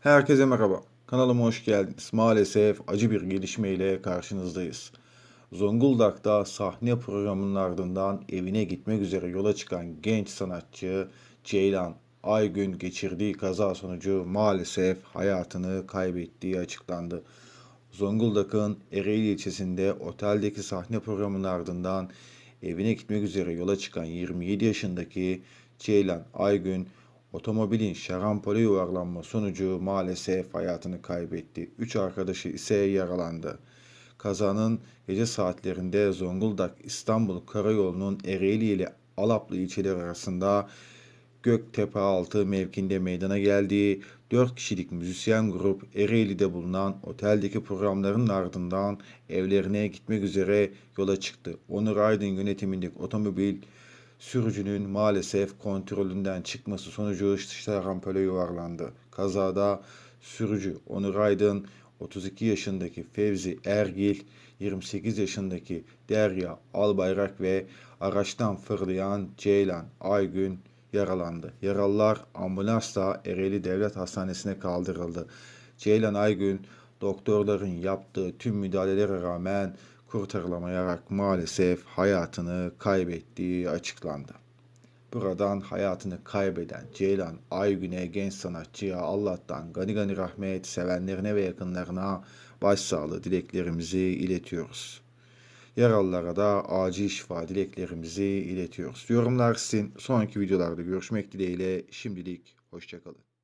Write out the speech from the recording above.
Herkese merhaba. Kanalıma hoş geldiniz. Maalesef acı bir gelişmeyle karşınızdayız. Zonguldak'ta sahne programının ardından evine gitmek üzere yola çıkan genç sanatçı Ceylan Aygün geçirdiği kaza sonucu maalesef hayatını kaybettiği açıklandı. Zonguldak'ın Ereğli ilçesinde oteldeki sahne programının ardından evine gitmek üzere yola çıkan 27 yaşındaki Ceylan Aygün otomobilin şarampole yuvarlanma sonucu maalesef hayatını kaybetti. Üç arkadaşı ise yaralandı. Kazanın gece saatlerinde Zonguldak İstanbul Karayolu'nun Ereğli ile Alaplı ilçeleri arasında Göktepe altı mevkinde meydana geldiği 4 kişilik müzisyen grup Ereğli'de bulunan oteldeki programların ardından evlerine gitmek üzere yola çıktı. Onur Aydın yönetimindeki otomobil sürücünün maalesef kontrolünden çıkması sonucu şarampole yuvarlandı. Kazada sürücü Onur Aydın, 32 yaşındaki Fevzi Ergil, 28 yaşındaki Derya Albayrak ve araçtan fırlayan Ceylan Aygün yaralandı. Yaralılar ambulansla Ereğli Devlet Hastanesi'ne kaldırıldı. Ceylan Aygün doktorların yaptığı tüm müdahalelere rağmen kurtarılamayarak maalesef hayatını kaybettiği açıklandı. Buradan hayatını kaybeden Ceylan Aygün'e genç sanatçıya Allah'tan gani gani rahmet sevenlerine ve yakınlarına başsağlığı dileklerimizi iletiyoruz. Yaralılara da acil şifa dileklerimizi iletiyoruz. Yorumlar sizin. Sonraki videolarda görüşmek dileğiyle. Şimdilik hoşçakalın.